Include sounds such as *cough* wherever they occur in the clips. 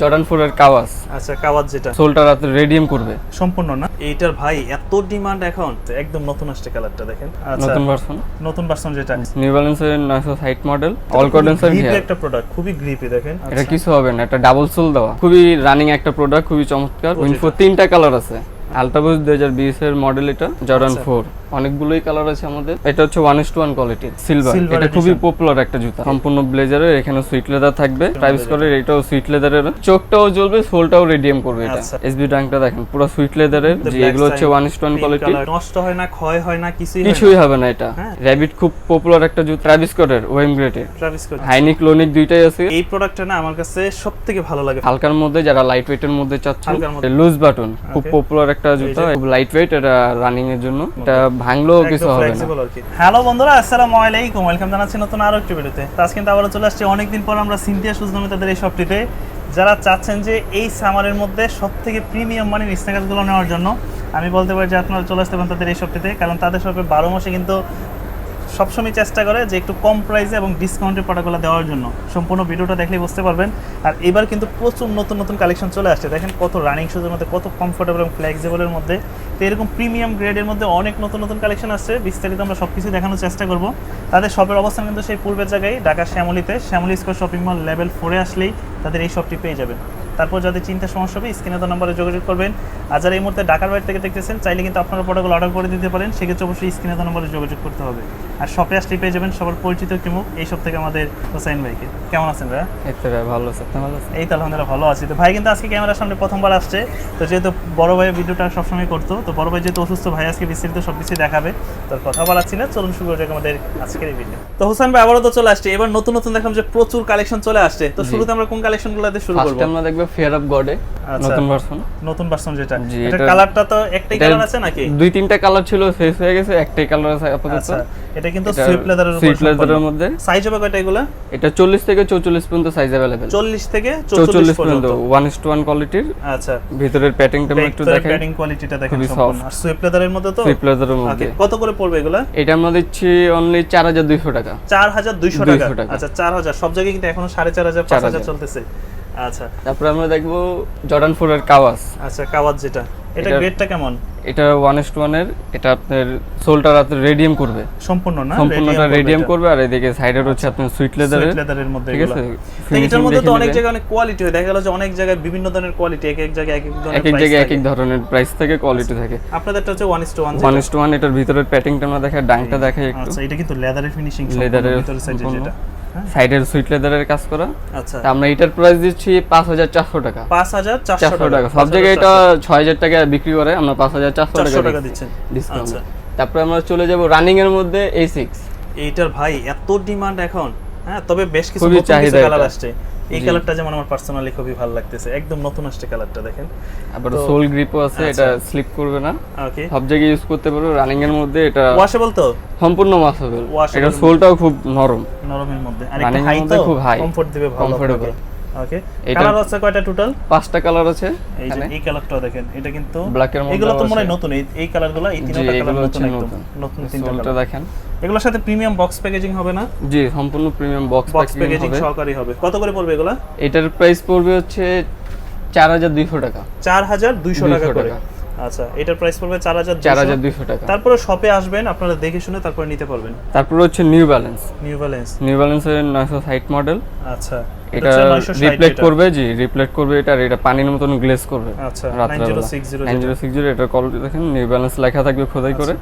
Jordan ফোরের কাওয়াজ। আচ্ছা কাওয়াজ যেটা। সোলটা রাতে রেডিয়াম করবে। সম্পূর্ণ না? এইটার ভাই এত ডিমান্ড এখন। একদম নতুন আসছে কালারটা দেখেন। আচ্ছা, নতুন ভার্সন নতুন ভার্সন যেটা। নিউ ব্যালেন্সের 960 মডেল অল কর্ডেন্সার গিয়ার একটা প্রোডাক্ট খুবই গ্রিপি দেখেন। এটা আচ্ছা। কিছু হবে না এটা ডাবল সোল দেওয়া। খুবই রানিং একটা প্রোডাক্ট খুবই চমৎকার। উইনফো তিনটা কালার আছে। আল্ট্রাবুস 2020 এর মডেল এটা জর্ডান আচ্ছা। ফোর অনেকগুলোই কালার আছে আমাদের। এটা হচ্ছে one is two one quality silver এটা খুবই পপুলার একটা জুতা। সম্পূর্ণ ব্লেজারের এখানে সুইট লেদার থাকবে। প্রাইস করে এটাও সুইট লেদারের চোখটাও জ্বলবে সোলটাও রেডিয়াম করবে এটা। আচ্ছা। এসবি ডাংটা দেখেন পুরো সুইট লেদারের যে এগুলো হচ্ছে one is two one quality নষ্ট হয় না ক্ষয় হয় না কিছুই কিছুই হবে না এটা। র্যাবিট খুব পপুলার একটা জুতা। ট্রাভিস স্কটের ওয়েম গ্রেটের Travis Scott high neck low neck দুইটাই আছে। এই প্রোডাক্টটা না আমার কাছে সব থেকে ভালো লাগে। হালকার মধ্যে যারা লাইট ওয়েটের মধ্যে। চাচ্ছেন লুজ বাটন খুব পপুলার একটা জুতা। খুব লাইট ওয়েট এটা রানিং এর জন্য। এটা ভাঙলেও কিছু হবে না। হ্যালো বন্ধুরা আসসালামু আলাইকুম। ওয়েলকাম জানাচ্ছি নতুন আরও একটি ভিডিওতে তো। আজকে কিন্তু আবারও চলে আসছে। অনেকদিন পর আমরা সিনথিয়া সুজ নামে তাদের এই শপটিতে যারা চাচ্ছেন যে এই সামারের মধ্যে সব থেকে প্রিমিয়াম মানের স্ন্যাকার্সগুলো নেওয়ার জন্য আমি বলতে পারি যে আপনারা চলে আসতে পারেন তাদের এই শপটিতে কারণ তাদের শপে বারো মাসে কিন্তু সবসময় চেষ্টা করে যে একটু কম প্রাইসে এবং ডিসকাউন্টের প্রোডাক্টগুলো দেওয়ার জন্য। সম্পূর্ণ ভিডিওটা দেখলে বুঝতে পারবেন। আর এবার কিন্তু প্রচুর নতুন নতুন কালেকশন চলে আসছে। দেখেন কত রানিং শুজের মধ্যে, কত কমফোর্টেবল এবং ফ্লেক্সিবলের মধ্যে। তো এরকম প্রিমিয়াম গ্রেডের মধ্যে অনেক নতুন নতুন কালেকশন আসছে। বিস্তারিত আমরা সব কিছু দেখানোর চেষ্টা করব। তাদের শপের অবস্থান কিন্তু সেই পূর্বের জায়গায় Dhaka শ্যামলিতে। Shyamoli square shopping mall level ফোরে আসলেই তাদের এই শপটি পেয়ে যাবেন। তারপর যাদের চিন্তা সমস্যা হবে স্ক্রিনে তো নম্বরে যোগাযোগ করবেন। আর যারা এই মুহূর্তে ঢাকার বাইরে থেকে দেখতেছেন চাইলে কিন্তু আপনারা প্রোডাক্টগুলো অর্ডার করে দিতে পারেন। সেক্ষেত্রে অবশ্যই স্ক্রিনে তো নম্বরে যোগাযোগ করতে হবে। আর শপে আসলেই পেয়ে যাবেন সবার পরিচিত একটি মুখ এই সব থেকে আমাদের হোসাইন ভাইকে। কেমন আছেন এতে ভাই ভালো আছে ভালো আছেন? এই তো আলহামদুলিল্লাহ ভালো আছি। তো ভাই কিন্তু আজকে ক্যামেরার সামনে প্রথমবার আসছে। তো যেহেতু বড় ভাইয়ের ভিডিওটা সবসময় করতো তো বড় ভাই যেহেতু অসুস্থ ভাই আজকে বিস্তারিত সব কিছু দেখাবে। তোর কথা বলাচ্ছি না চলুন শুরু করা আমাদের আজকের এই ভিডিও তো হোসেন ভাই আবারও তো চলে আসছে। এবার নতুন নতুন দেখলাম যে প্রচুর কালেকশন চলে আসছে। তো শুরুতে আমরা কোন কালেকশনগুলো দিয়ে শুরু করব? আমরা দেখব ফেয়ার অফ গডে আচ্ছা। নতুন ভার্সন নতুন ভার্সন যেটা। এটা কালারটা তো একটাই কালার আছে নাকি? দুই তিনটা কালার ছিল শেষ হয়ে গেছে একটাই কালার আছে আপাতত। আচ্ছা এটা কিন্তু সুইফট লেদারের সুইফট লেদারের মধ্যে। সাইজ হবে কয়টা এগুলো? এটা চল্লিশ থেকে চৌচল্লিশ পর্যন্ত সাইজ অ্যাভেলেবেল 40 থেকে 44 পর্যন্ত। পর্যন্ত ওয়ান ইস টু ওয়ান কোয়ালিটির আচ্ছা। ভিতরের প্যাটিংটা একটু দেখেন। প্যাডিং কোয়ালিটিটা দেখেন সম্পূর্ণ। আর সুইফট লেদারের মধ্যে তো সুইফট লেদারের মধ্যে। কত করে পড়বে এগুলা? এটা আমরা দিচ্ছি অনলি চার হাজার দুইশো টাকা। চার হাজার দুইশো টাকা? টাকা। আচ্ছা চার হাজার। সব জায়গায় কিন্তু এখনও সাড়ে চার হাজার পাঁচ হাজার। চলতেছে। আচ্ছা। তারপরে আমরা দেখব জর্ডান ফোর এর কাওয়াস। আচ্ছা কাওয়াজ যেটা। এটা গ্রেডটা কেমন? এটা ওয়ান টু ওয়ানের এটা আপনার সোলটা রাতে রেডিয়াম করবে। সম্পূর্ণ না? সম্পূর্ণটা রেডিয়াম করবে আর এদিকে হচ্ছে আপনার সুইট লেদারের লেদারের মধ্যে ঠিক আছে? তো এটার মধ্যে তো অনেক জায়গায় অনেক কোয়ালিটি হয়। দেখা গেল যে অনেক জায়গায় বিভিন্ন ধরনের কোয়ালিটি এক এক জায়গায় এক এক ধরনের এক এক জায়গায় এক এক ধরনের প্রাইস থাকে কোয়ালিটি থাকে। আপনাদেরটা হচ্ছে one is two one one is two one এটার ভিতরের প্যাটিংটা আমরা দেখাই ডাংটা দেখাই একটু। আচ্ছা এটা কিন্তু লেদারের ফিনিশিং লেদারের ভিতরের সাইডে যেটা? সাইডের সুইট লেদারের কাজ করা। আচ্ছা। আমরা এটার প্রাইস দিচ্ছি পাঁচ হাজার চারশো টাকা। পাঁচ হাজার চারশো টাকা। সব জায়গায় এটা ছয় হাজার টাকা বিক্রি করে আমরা পাঁচ হাজার চারশো টাকা দিচ্ছি। ডিসকাউন্ট আচ্ছা। তারপরে আমরা চলে যাব রানিং এর মধ্যে এই সিক্স এইটার ভাই এত ডিমান্ড এখন। হ্যাঁ তবে বেশ কিছু চাহিদা কালার আসছে। এই কালারটা যেমন আমার পার্সোনালি খুবই ভালো লাগতেছে একদম নতুন আসছে কালারটা দেখেন। আবার সোল গ্রিপও আছে আচ্ছা। এটা স্লিপ করবে না। ওকে সব জায়গায় ইউজ করতে পারো রানিং এর মধ্যে এটা ওয়াশেবল তো? সম্পূর্ণ ওয়াশেবল এটা সোলটাও খুব নরম। নরমের মধ্যে। আর একটু হাই তো? খুব হাই কমফোর্ট দিবে ভালো comfortable। ওকে কালার আছে কয়টা টোটাল পাঁচটা কালার আছে এই যে এই কালারটা দেখেন এটা কিন্তু এর মধ্যেও এগুলো তো মনে হয় নতুন এই কালারগুলো এই তিনটা কালার নতুন একদম নতুন। তিনটা কালার দেখেন। এগুলোর সাথে প্রিমিয়াম বক্স প্যাকেজিং হবে না? জি সম্পূর্ণ প্রিমিয়াম বক্স প্যাকেজিং সহকারী হবে। কত করে পড়বে এগুলা? এটার প্রাইস পড়বে হচ্ছে চার হাজার দুইশো টাকা। চার হাজার দুইশো টাকা করে। আচ্ছা এটার প্রাইস পড়বে চার হাজার চার হাজার দুইশো টাকা। তারপরে শপে আসবেন আপনারা দেখে শুনে তারপরে নিতে পারবেন। তারপরে হচ্ছে new balance new balance new ব্যালেন্সের নয়শো সাইট মডেল আচ্ছা এটা হচ্ছে 960 রিপ্লেট করবে জি রিপ্লেট করবে এটা এটা পানির মতন গ্লেজ করবে। আচ্ছা রাত্রেবেলা। 9060 নাইন জিরো সিক্স জিরো এটা কল দেখেন নিউ ব্যালেন্স লেখা থাকবে খোদাই করে।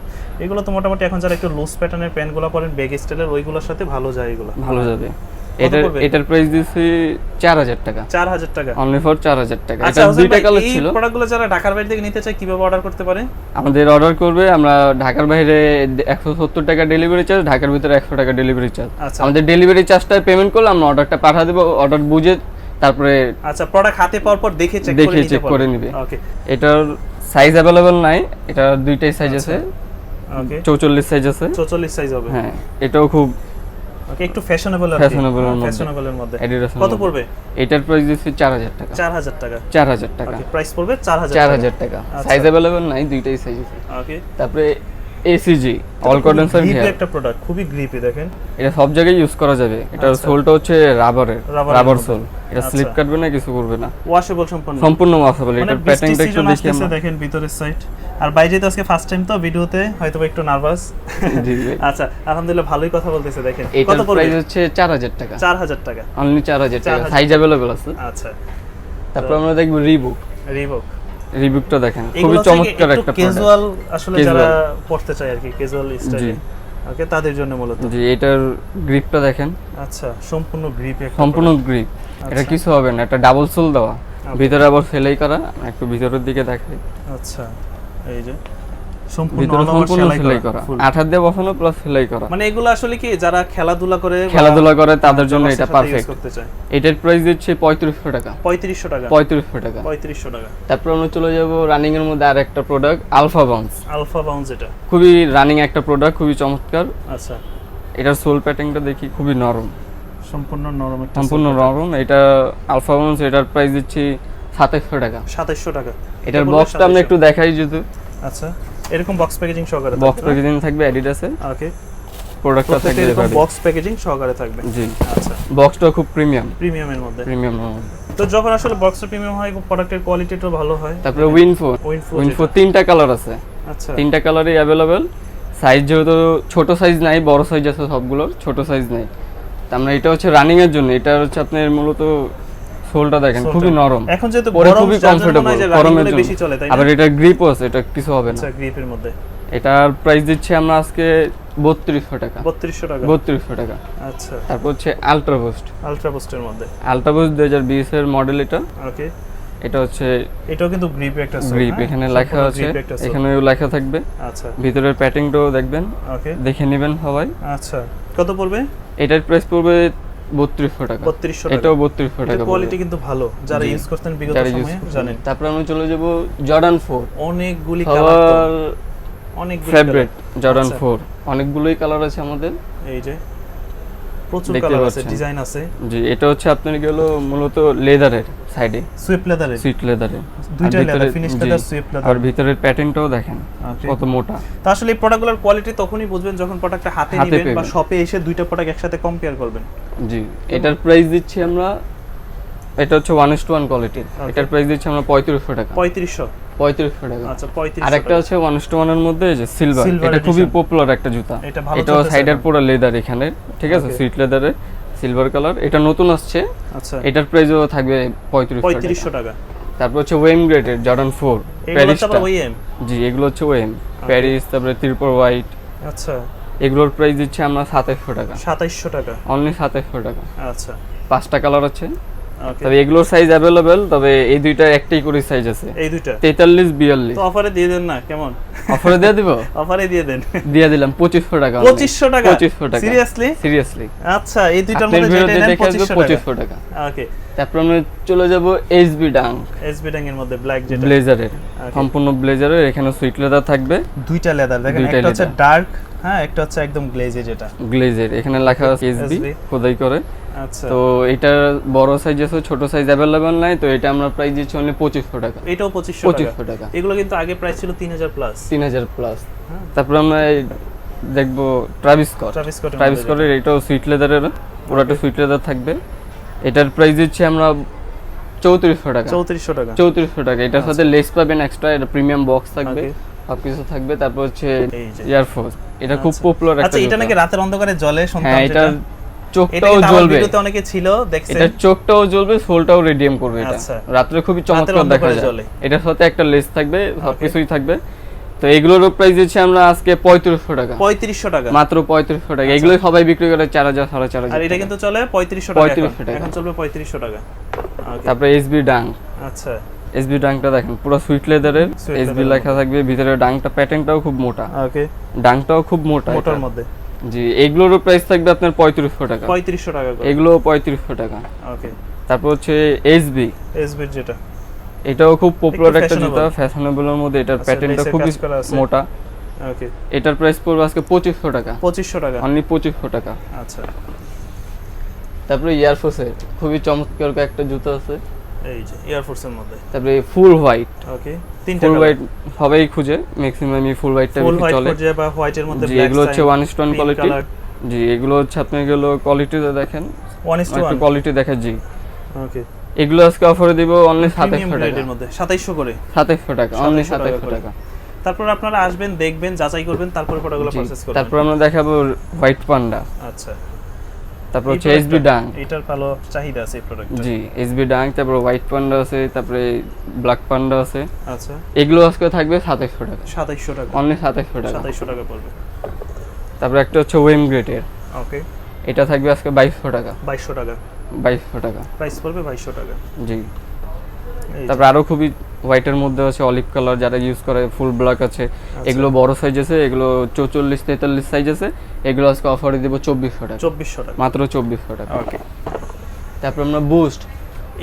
এগুলো তো মোটামুটি এখন যারা একটু লুজ প্যাটার্নের প্যান্টগুলো পরেন বেগ স্টাইলের ওইগুলোর সাথে ভালো যায় এগুলো। ভালো যাবে। এটার পড়বে? এটার প্রাইস চার হাজার টাকা। চার হাজার টাকা। অনলি ফর চার হাজার টাকা। আচ্ছা এটা দুইটা ভাই, কালার এই ছিল। প্রোডাক্টগুলো যারা ঢাকার বাইরে থেকে নিতে চায় কীভাবে অর্ডার করতে পারে? আমাদের অর্ডার করবে আমরা ঢাকার বাইরে একশো সত্তর টাকা ডেলিভারি চার্জ ঢাকার ভিতরে একশো টাকা ডেলিভারি চার্জ আচ্ছা। আমাদের ডেলিভারি চার্জটা পেমেন্ট করলে আমরা অর্ডারটা পাঠিয়ে দেবো অর্ডার বুঝে তারপরে আচ্ছা প্রোডাক্ট হাতে পাওয়ার পর দেখে চেক করে নিতে check করে নিবে। ওকে এটার সাইজ অ্যাভেলেবেল নাই এটা দুইটাই সাইজ আচ্ছা। আছে। ওকে চৌচল্লিশ সাইজ আছে। 44 সাইজ হবে। হ্যাঁ এটাও খুব ওকে একটু ফ্যাশনেবল ফ্যাশনেবল। ফ্যাশনেবলের মধ্যে। Adidas কত পড়বে? এটার প্রাইস দিচ্ছি চার হাজার টাকা। 4000 টাকা। চার হাজার টাকা। ওকে প্রাইস পড়বে 4000 চার হাজার টাকা। আচ্ছা। সাইজ অ্যাভেলেবেল নাই দুইটাই সাইজ আছে। ওকে তারপরে এসিজি অল কন্ডেন্সার হেয়ার একটা প্রোডাক্ট খুবই গ্রিপি দেখেন। এটা সব জায়গায় ইউজ করা যাবে। আচ্ছা। সোলটা হচ্ছে রাবারের রাবার সোল এটা। স্লিপ কাটবে না কিছু করবে না। ওয়াশেবল সম্পূর্ণ। সম্পূর্ণ ওয়াশেবল বৃষ্টির প্যাটার্নটা একটু দেখি আমরা। দেখেন ভিতরের সাইড আর বাইরে তো আজকে ফার্স্ট টাইম তো ভিডিওতে হয়তো একটু নার্ভাস জি। আচ্ছা আলহামদুলিল্লাহ ভালোই কথা বলতেছে দেখেন। কত প্রাইস হচ্ছে চার হাজার টাকা। চার হাজার টাকা। অনলি চার হাজার টাকা। 4,000 সাইজ অ্যাভেলেবেল আছে। আচ্ছা। তারপর আমরা দেখব রিবুক রিবক রিবুকটা দেখেন। খুবই চমৎকার একটা ক্যাজুয়াল আসলে যারা পড়তে চায় আর কি ক্যাজুয়াল স্টাইলে ওকে তাদের জন্য মূলত। জি এটার গ্রিপটা দেখেন। আচ্ছা সম্পূর্ণ গ্রিপ সম্পূর্ণ গ্রিপ এটা আচ্ছা। কিছু হবে না এটা ডাবল সোল দেওয়া। ভিতরে আবার সেলাই করা একটু ভিতরের দিকে দেখাই। আচ্ছা এই যে। খেলাধুলা করে বা খেলাধুলা করে তাদের জন্য এটা পারফেক্ট এটার প্রাইস দিচ্ছে পঁয়ত্রিশশো টাকা। পঁয়ত্রিশশো টাকা। পঁয়ত্রিশশো টাকা। পঁয়ত্রিশশো টাকা। তারপর আমরা চলে যাব রানিং এর মধ্যে আর একটা product alpha bounce alpha bounce এটা। খুবই রানিং একটা প্রোডাক্ট খুবই চমৎকার। আচ্ছা। এটার সোল প্যাটিংটা দেখি খুবই নরম। সম্পূর্ণ নরম সম্পূর্ণ নরম। এটা আলফা বাউন্স এটার প্রাইস দিচ্ছি সাতাইশশো টাকা। সাতাইশশো টাকা। এটার এটা বক্সটা আমরা একটু দেখাই যেহেতু আচ্ছা। এরকম বক্স প্যাকেজিং সহকারে বক্স প্যাকেজিং থাকবে অ্যাডিডাসে ওকে প্রোডাক্টটা থাকবে এরকম বক্স প্যাকেজিং সহকারে থাকবে। জি। আচ্ছা। বক্সটা খুব প্রিমিয়াম প্রিমিয়ামের মধ্যে। প্রিমিয়াম তো যখন আসলে বক্সটা প্রিমিয়াম হয় প্রোডাক্টের কোয়ালিটিটাও ভালো হয় তারপরে উইনফো উইনফো তিনটা কালার আছে। আচ্ছা। তিনটা কালারই অ্যাভেলেবেল সাইজ যেহেতু ছোট সাইজ নাই বড় সাইজ আছে সবগুলোর ছোট সাইজ নাই। তা আমরা এটা হচ্ছে রানিং এর জন্য। এটা হচ্ছে আপনার মূলত সোলটা দেখেন খুবই নরম। এখন যেহেতু গরম খুবই কমফোর্টেবল গরমের জন্য। বেশি চলে তাই আবার এটা গ্রিপও আছে এটা কিছু হবে না। আচ্ছা গ্রিপের মধ্যে। এটার প্রাইস দিচ্ছি আমরা আজকে বত্রিশশো টাকা। বত্রিশশো টাকা। বত্রিশশো টাকা। আচ্ছা। তারপর হচ্ছে আলট্রা বুস্ট আলট্রা বুস্টের মধ্যে। আলট্রা বুস্ট দুই হাজার বিশ এর মডেল এটা। ওকে এটা হচ্ছে এটাও কিন্তু গ্রিপ একটা গ্রিপ হ্যাঁ? এখানে লেখা আছে এখানেও লেখা থাকবে। আচ্ছা। ভিতরের প্যাটিংটাও দেখবেন। ওকে দেখে নেবেন সবাই। আচ্ছা। কত পড়বে? এটার প্রাইস পড়বে বত্রিশশো টাকা। বত্রিশশো টাকা। এটাও বত্রিশশো টাকা কোয়ালিটি কিন্তু ভালো। যারা ইউজ করতেন বিগত সময়ে জানেন। তারপর আমরা চলে যাব জর্ডান ফোর অনেকগুলি কালার অনেক অনেকগুলি ফেভারিট জর্ডান। ফোর অনেকগুলোই কালার আছে আমাদের। এই যে। প্রচুর কালার আছে ডিজাইন আছে। জি এটা হচ্ছে আপনার গেল মূলত লেদারের সাইডে সুইপ লেদারে সুইট লেদারের দুইটা লেদার ফিনিশ লেদার সুইপ আর লেদার ভিতরের প্যাটার্নটাও দেখেন কত মোটা। তো আসলে এই প্রোডাক্টগুলোর কোয়ালিটি তখনই বুঝবেন যখন প্রোডাক্টটা হাতে নেবেন বা শপে এসে দুইটা প্রোডাক্ট একসাথে কম্পেয়ার করবেন। জি এটার প্রাইস দিচ্ছি আমরা এটা হচ্ছে ওয়ান ইস টু ওয়ান কোয়ালিটির এটার প্রাইস দিচ্ছি আমরা পঁয়ত্রিশশো টাকা। পঁয়ত্রিশশো। পঁয়ত্রিশশো টাকা। আচ্ছা আর একটা হচ্ছে ওয়ান টু ওয়ানের মধ্যে যে সিলভার এটা খুবই পপুলার একটা জুতা। এটা সাইডের। পুরো লেদার এখানে ঠিক আছে? সুইট লেদারে সিলভার কালার এটা নতুন আসছে। আচ্ছা। এটার প্রাইসও থাকবে পঁয়ত্রিশশো পঁয়ত্রিশশো টাকা। টাকা তারপর হচ্ছে ওয়েম গ্রেডের জর্ডান ফোর এগুলো হচ্ছে প্যারিসটা আবার ওইএম জি এগুলো হচ্ছে ওয়েম প্যারিস তারপরে ত্রিপুর হোয়াইট আচ্ছা। এগুলোর প্রাইস দিচ্ছে আমরা সাতাইশশো টাকা। সাতাইশশো টাকা। অনলি সাতাইশশো টাকা। আচ্ছা। পাঁচটা কালার আছে। তবে এগুলোর সাইজ অ্যাভেলেবেল তবে এই দুইটা একটাই করে সাইজ আছে। এই দুইটা? তেতাল্লিশ বিয়াল্লিশ। তো অফারে দিয়ে দেন না কেমন? অফারে দিয়ে দিব? *laughs* অফারে দিয়ে দেন। দিয়ে দিলাম পঁচিশশো টাকা পঁচিশশো টাকা? পঁচিশশো টাকা। সিরিয়াসলি সিরিয়াসলি আচ্ছা এই দুইটার মধ্যে যেটা নেন দেখে আসবে পঁচিশশো টাকা। পঁচিশশো টাকা। ওকে তারপর আমরা চলে যাব এইচবি ডাং এসবি ট্যাং এর মধ্যে ব্ল্যাক যেটা। ব্লেজারের সম্পূর্ণ ব্লেজারের এখানে সুইট লেদার থাকবে। দুইটা লেদার দেখেন একটা হচ্ছে ডার্ক হ্যাঁ একটা হচ্ছে একদম গ্লেজে যেটা। গ্লেজের এখানে লেখা আছে SB খোদাই করে। তো এটার বড় সাইজ আছে ছোট সাইজ অ্যাভেলেবেল নাই তো এটা আমরা প্রাইস দিচ্ছি অনলি পঁচিশশো টাকা। এটাও পঁচিশশো টাকা। পঁচিশশো টাকা। এগুলো কিন্তু আগে প্রাইস ছিল তিন হাজার প্লাস তিন হাজার প্লাস হ্যাঁ। তারপর আমরা দেখব ট্রাভিস স্কট ট্রাভিস স্কটের এটাও সুইট লেদারের পুরোটা সুইট লেদার থাকবে। এটার প্রাইস দিচ্ছি আমরা চৌত্রিশশো টাকা। চৌত্রিশশো টাকা। চৌত্রিশশো টাকা। এটার সাথে লেস পাবেন এক্সট্রা এটা প্রিমিয়াম বক্স থাকবে. সবকিছু থাকবে। তারপর হচ্ছে। এয়ারফোর্স এটা খুব আচ্ছা। পপুলার একটা আচ্ছা এটা নাকি রাতের অন্ধকারে জলে শুনতাম হ্যাঁ এটা চোখটাও জ্বলবে। ভিডিওতে অনেকে ছিল দেখছে এটার চোখটাও জ্বলবে সোলটাও রেডিয়াম করবে এটা। আচ্ছা। খুবই চমৎকার দেখা যায়। এটার সাথে একটা লেস থাকবে সবকিছুই থাকবে। তো এগুলোর প্রাইস দিচ্ছি আমরা আজকে পঁয়ত্রিশশো টাকা। পঁয়ত্রিশশো টাকা। মাত্র পঁয়ত্রিশশো টাকা। এগুলো সবাই বিক্রি করে চার হাজার সাড়ে চার হাজার এটা কিন্তু চলে পঁয়ত্রিশশো টাকা। 3500 টাকা। এখন চলবে পঁয়ত্রিশশো টাকা। তারপরে এসবি ডাং আচ্ছা। এসবি ডাংটা দেখেন পুরো সুইট লেদারের এসবি লেখা থাকবে ভিতরে ডাংটা প্যাটার্নটাও খুব মোটা। ওকে ডাংটাও খুব মোটা মোটর এটা। মধ্যে। জি এগুলোরও প্রাইস থাকবে আপনার পঁয়ত্রিশশো টাকা। পঁয়ত্রিশশো টাকা এগুলো পঁয়ত্রিশশো টাকা। ওকে। তারপর হচ্ছে এসবি এসবির যেটা। এটাও খুব পপুলার একটা। জুতা ফ্যাশনেবলের মধ্যে এটার আচ্ছা, প্যাটার্নটা করা আছে। মোটা। ওকে। এটার প্রাইস পড়বে আজকে পঁচিশশো টাকা। পঁচিশশো টাকা। অনলি পঁচিশশো টাকা। আচ্ছা। তারপরে ইয়ারফোর্সের খুবই চমৎকার একটা জুতো আছে। এই যে এয়ারফোর্সের মধ্যে। তারপরে ফুল হোয়াইট ওকে তিনটা ফুল হোয়াইট সবাই খুঁজে ম্যাক্সিমামই ফুল হোয়াইটটা বেশি হোয়াইট চলে। পর্যায়ে বা হোয়াইটের মধ্যে জি এগুলো হচ্ছে ওয়ান ইস কোয়ালিটি জি এগুলো হচ্ছে আপনি এগুলো কোয়ালিটিতে দেখেন। কোয়ালিটি দেখা জি। ওকে এগুলো আজকে অফারে দিব অনলি টাকা। গ্রেডের মধ্যে 2700 করে। টাকা অনলি 2700 টাকা তারপর আপনারা আসবেন দেখবেন যাচাই করবেন তারপরে প্রোডাক্টগুলো পারচেজ করবেন। তারপর আমরা দেখাবো হোয়াইট পান্ডা আচ্ছা। তারপর হচ্ছে এসবি ডাং এটার ভালো চাহিদা আছে এই প্রোডাক্টটা জি এসবি ডাং তারপর হোয়াইট পান্ডা আছে তারপরে ব্ল্যাক পান্ডা আছে। আচ্ছা। এগুলো আজকে থাকবে সাতাইশশো টাকা। 2700 টাকা। অনলি সাতাইশশো টাকা। 2700 টাকা পড়বে। তারপর একটা হচ্ছে ওয়েম গ্রেটের ওকে এটা থাকবে আজকে বাইশশো টাকা। 2200 টাকা। বাইশশো টাকা। প্রাইস পড়বে 2200 টাকা। জি। তারপর আরও খুবই হোয়াইটের মধ্যে আছে অলিভ কালার যারা ইউজ করে ফুল ব্ল্যাক আছে। আচ্ছা। এগুলো বড় সাইজ আছে এগুলো চৌচল্লিশ তেতাল্লিশ সাইজ আছে। এগুলো আজকে অফারে দিব চব্বিশশো টাকা। 2400 টাকা। মাত্র চব্বিশশো টাকা। ওকে তারপর আমরা বুস্ট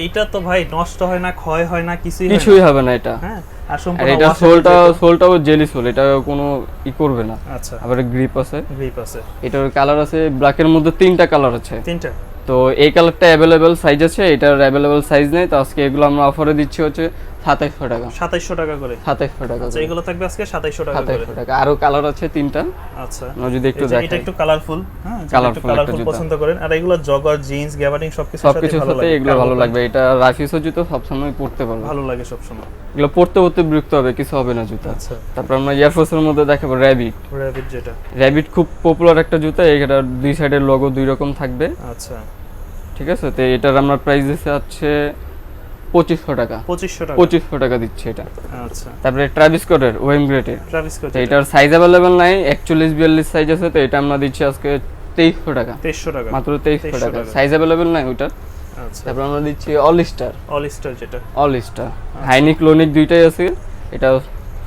এইটা তো ভাই নষ্ট হয় না ক্ষয় হয় না কিছুই কিছুই হবে না এটা। হ্যাঁ আর আর সম্পূর্ণ এটা সোলটা সোলটাও জেলি সোল এটা কোনো ই করবে না। আচ্ছা। আবার গ্রিপ আছে। গ্রিপ আছে। এটার কালার আছে ব্ল্যাকের মধ্যে তিনটা কালার আছে। তিনটা। তো এই কালারটা অ্যাভেলেবেল সাইজ আছে এটার অ্যাভেলেবেল সাইজ নেই। তো আজকে এগুলো আমরা অফারে দিচ্ছি হচ্ছে সাতাইশশো টাকা। 2700 টাকা করে। সাতাইশশো টাকা আচ্ছা এগুলো থাকবে আজকে 2700 টাকা সাতাইশশো টাকা। আরও কালার আছে তিনটা। আচ্ছা। যদি একটু এটা একটু কালারফুল হ্যাঁ কালারফুল পছন্দ করেন। আর এগুলো জগার জিন্স গ্যাবার্ডিং সবকিছুর সাথে সবকিছুর সাথে এগুলো ভালো লাগবে। এটা রাফিসও জুতো সবসময় পড়তে পারবে। ভালো লাগে সব সময় এগুলো পড়তে পড়তে বিরক্ত হবে কিছু হবে না জুতা। আচ্ছা। তারপর আমরা এয়ারফোর্সের মধ্যে দেখাবো র্যাবিট র্যাবিট যেটা। র্যাবিট খুব পপুলার একটা জুতা। এটা দুই সাইডের লোগো দুই রকম থাকবে। আচ্ছা। ঠিক আছে? তো এটার আমরা প্রাইস দিচ্ছে হচ্ছে পঁচিশশো টাকা। পঁচিশশো টাকা। পঁচিশশো টাকা দিচ্ছে এটা। আচ্ছা। তারপরে ট্রাভিস কোটের ওয়েম গ্রেটের ট্রাভিস এটার সাইজ অ্যাভেলেবেল নাই একচল্লিশ বিয়াল্লিশ সাইজ আছে তো এটা আমরা দিচ্ছি আজকে তেইশশো টাকা। তেইশশো টাকা। মাত্র তেইশশো টাকা। সাইজ অ্যাভেলেবেল নাই ওইটার। আচ্ছা। তারপর আমরা দিচ্ছি অল স্টার অল স্টার যেটা। All star high neck low neck দুইটাই আছে। এটা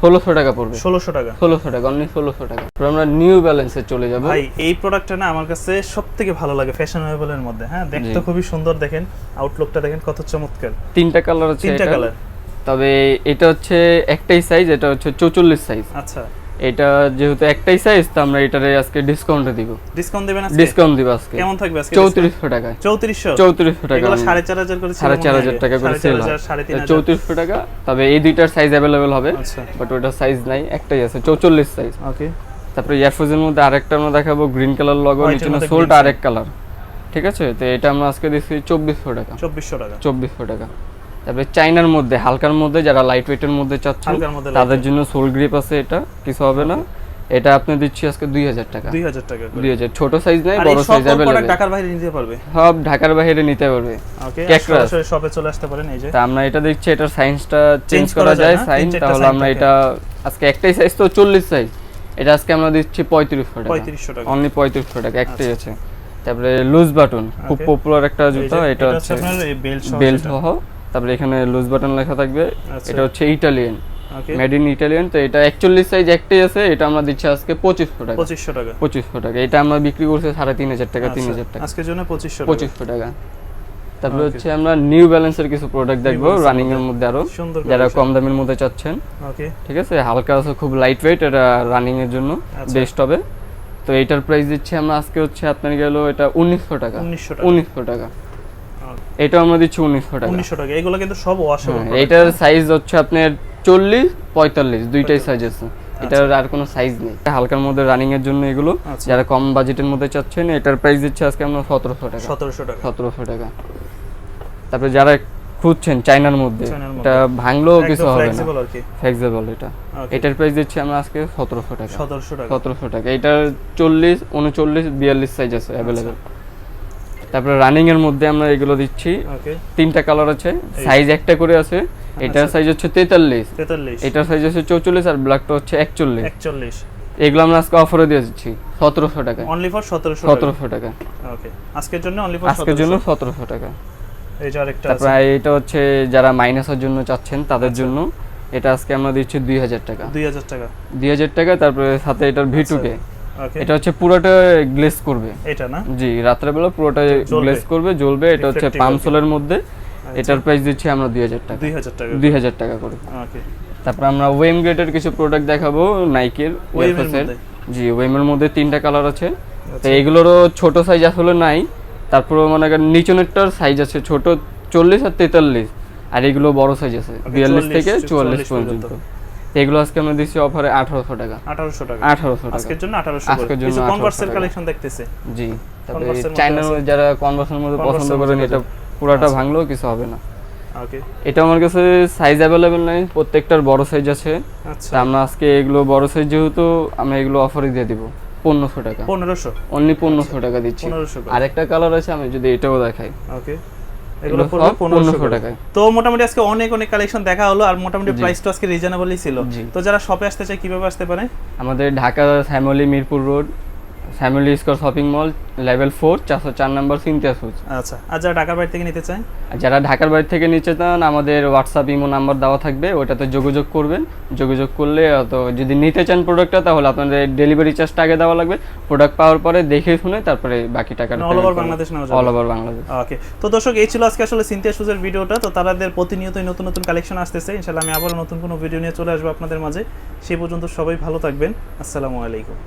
ষোলোশো টাকা পড়বে। ষোলোশো টাকা। ষোলোশো টাকা অনলি ষোলোশো টাকা। আমরা নিউ ব্যালেন্সে চলে যাব। ভাই এই প্রোডাক্টটা না আমার কাছে সব থেকে ভালো লাগে ফ্যাশনেবলের মধ্যে হ্যাঁ? দেখতে। খুবই সুন্দর দেখেন আউটলুকটা দেখেন কত চমৎকার। তিনটা কালার আছে তিনটা কালার তবে এটা হচ্ছে একটাই সাইজ এটা হচ্ছে চৌচল্লিশ সাইজ আচ্ছা। এটা যেহেতু একটাই সাইজ তো আমরা এটারে আজকে ডিসকাউন্টে দিব। ডিসকাউন্ট দিবেন আজকে? ডিসকাউন্ট দিব আজকে। কেমন থাকবে আজকে চৌত্রিশশো টাকায়। 3400 চৌত্রিশশো টাকা। এগুলো 4500 করে ছিল সাড়ে চার মনে হাজার হয়। টাকা করে সেল চার হয় হাজার, সাড়ে তিন হাজার। চৌত্রিশশো টাকা তবে এই দুইটার সাইজ অ্যাভেলেবেল হবে আচ্ছা। বাট ওইটার সাইজ নাই একটাই আছে চৌচল্লিশ সাইজ ওকে তারপরে এয়ারফোজের মধ্যে আরেকটা আমরা দেখাবো গ্রিন কালার লগো নিচে মধ্যে সোলটা আরেক কালার ঠিক আছে? তো এটা আমরা আজকে দিচ্ছি চব্বিশশো টাকা। 2400 টাকা। চব্বিশশো টাকা। তারপরে চাইনার মধ্যে হালকার মধ্যে যারা লাইট ওয়েটের মধ্যে চাচ্ছেন তাদের জন্য সোল গ্রিপ আছে এটা কিছু হবে না। এটা আপনি দিচ্ছি আজকে দুই হাজার টাকা। 2000 টাকা করে। দুই হাজার ছোট সাইজ নাই বড় সাইজ অ্যাভেলেবেল ঢাকার বাইরে নিতে পারবে? সব ঢাকার বাইরে নিতে পারবে। ওকে। সরাসরি শপে চলে আসতে পারেন এই যে। তা আমরা এটা দেখছি এটার সাইন্সটা চেঞ্জ করা যায় চারটা তাহলে আমরা এটা আজকে একটাই সাইজ তো চল্লিশ সাইজ এটা আজকে আমরা দিচ্ছি পঁয়ত্রিশশো টাকা। 3500 টাকা। অনলি পঁয়ত্রিশশো টাকা একটাই আছে। তারপরে লুজ বাটন খুব পপুলার একটা জুতা এটা হচ্ছে বেল্ট সহ বেল সহ। তারপরে এখানে লুজ বাটন লেখা থাকবে। আচ্ছা। এটা হচ্ছে ইটালিয়ান মেড ইন ইটালিয়ান তো এটা একচল্লিশ সাইজ একটাই আছে এটা আমরা দিচ্ছি আজকে পঁচিশশো টাকা। 2500 টাকা। পঁচিশশো টাকা। এটা আমরা বিক্রি করছি সাড়ে তিন হাজার টাকা তিন আচ্ছা, হাজার টাকা। আজকের জন্য 2500 টাকা। পঁচিশশো টাকা। তারপরে হচ্ছে আমরা নিউ ব্যালেন্সের কিছু প্রোডাক্ট দেখব রানিং এর মধ্যে আরও। যারা কম দামের মধ্যে চাচ্ছেন। ওকে ঠিক আছে? হালকা আছে খুব লাইট ওয়েট এটা রানিং এর জন্য আচ্ছা। বেস্ট হবে। তো এটার প্রাইস দিচ্ছি আমরা আজকে হচ্ছে আপনার গেল এটা উনিশশো টাকা। 1900 টাকা। উনিশশো টাকা। এটা আমরা দিচ্ছি উনিশশো টাকা। 1900 টাকা। এগুলো কিন্তু সব ওয়াশেবল হ্যাঁ, এটার সাইজ হচ্ছে আপনার চল্লিশ পঁয়তাল্লিশ দুইটাই সাইজ আছে। এটার আর কোনো সাইজ নেই। হালকার মধ্যে রানিং এর জন্য এগুলো আচ্ছা। যারা কম বাজেটের মধ্যে চাচ্ছেন এটার প্রাইস দিচ্ছে আজকে আমরা সতেরোশো টাকা। 1700 টাকা। সতেরোশো টাকা। তারপরে যারা খুঁজছেন চাইনার মধ্যে চায়নার মধ্যে। এটা ভাঙলেও কিছু হবে না। ফ্লেক্সিবল এটা। এটার প্রাইস দিচ্ছি আমরা আজকে সতেরোশো টাকা। 1700 টাকা। সতেরোশো টাকা। এটার চল্লিশ উনচল্লিশ বিয়াল্লিশ সাইজ আছে অ্যাভেলেবেল তারপরে রানিং এর মধ্যে আমরা এগুলো দিচ্ছি। তিনটা কালার আছে। সাইজ একটা করে আছে। এটার আচ্ছা। সাইজ হচ্ছে তেতাল্লিশ। 43 এটার সাইজ হচ্ছে চৌচল্লিশ আর ব্ল্যাকটা হচ্ছে একচল্লিশ। 41 এগুলো আমরা আজকে অফারে দিয়ে দিচ্ছি। সতেরোশো টাকা। অনলি ফর 1700 টাকা। সতেরোশো টাকা। ওকে আজকের জন্য অনলি ফর আজকের জন্য সতেরোশো। টাকা। তারপরে এটা হচ্ছে যারা মাইনাসের জন্য চাচ্ছেন তাদের জন্য। এটা আজকে আমরা দিচ্ছি দুই হাজার টাকা। 2000 টাকা। দুই হাজার টাকা তারপরে সাথে এটার ভিটুকে এটা হচ্ছে পুরোটা গ্লেস করবে। এটা না? জি রাত্রেবেলা পুরোটা। গ্লেস করবে জ্বলবে। এটা হচ্ছে পামসোলের মধ্যে। আচ্ছা। এটার প্রাইস দিচ্ছি আমরা দুই হাজার টাকা। 2000 টাকা দুই হাজার টাকা করে। ওকে তারপর আমরা ওয়েম গ্রেডের কিছু প্রোডাক্ট দেখাবো নাইকের ওয়েফেসের জি ওয়েমের মধ্যে তিনটা কালার আছে। তো আচ্ছা। এগুলোরও ছোট সাইজ আসলে নাই। তারপরে মনে করেন নিচনেরটার সাইজ আছে ছোট চল্লিশ আর তেতাল্লিশ। আর এগুলো বড় সাইজ আছে বিয়াল্লিশ থেকে চুয়াল্লিশ 44 পর্যন্ত। এগুলো আজকে আমরা দিচ্ছি অফারে আঠারোশো টাকা। আঠারোশো টাকা। আঠারোশো টাকা। আজকের জন্য আঠারোশো আজকের জন্য কনভার্সের কালেকশন দেখতেছে। জি তারপরে চাইনার যারা কনভার্সের মধ্যে পছন্দ করেন এটা পুরাটা ভাঙলেও কিছু হবে না। ওকে এটা আমার কাছে সাইজ অ্যাভেলেবেল নাই প্রত্যেকটার বড় সাইজ আছে। আচ্ছা। আমরা আজকে এগুলো বড় সাইজ যেহেতু আমরা এগুলো অফারে দিয়ে দিব। পনেরোশো টাকা। পনেরোশো। অনলি পনেরোশো টাকা দিচ্ছি। পনেরোশো আরেকটা কালার আছে আমি যদি এটাও দেখাই। ওকে এগুলো পড়বে পনেরোশো 1500 টাকায়। তো মোটামুটি আজকে অনেক অনেক কালেকশন দেখা হলো আর মোটামুটি প্রাইস প্রাইসটা আজকে রিজনেবলই ছিল। তো যারা শপে আসতে চায় কীভাবে আসতে পারে? আমাদের Dhaka family Mirpur road family square shopping mall level four চারশো চার নম্বর সিনতিয়া সুজ আচ্ছা আর যারা ঢাকার বাইরে থেকে নিতে চায়? যারা ঢাকার বাড়ি থেকে নিতে চান আমাদের হোয়াটসঅ্যাপ ইমো নাম্বার দেওয়া থাকবে ওটাতে যোগাযোগ করবেন। যোগাযোগ করলে তো যদি নিতে চান প্রোডাক্টটা তাহলে আপনাদের ডেলিভারি চার্জটা আগে দেওয়া লাগবে। প্রোডাক্ট পাওয়ার পরে দেখে শুনে তারপরে বাকি টাকা all over Bangladesh all over Bangladesh. Okay তো দর্শক এই ছিল আজকে আসলে সিনথিয়া সুজের ভিডিওটা। তো তাদের প্রতিনিয়তই নতুন নতুন কালেকশন আসতেছে। ইনশাআল্লাহ আমি আবারও নতুন কোনো ভিডিও নিয়ে চলে আসব আপনাদের মাঝে। সেই পর্যন্ত সবাই ভালো থাকবেন। আসসালামু আলাইকুম।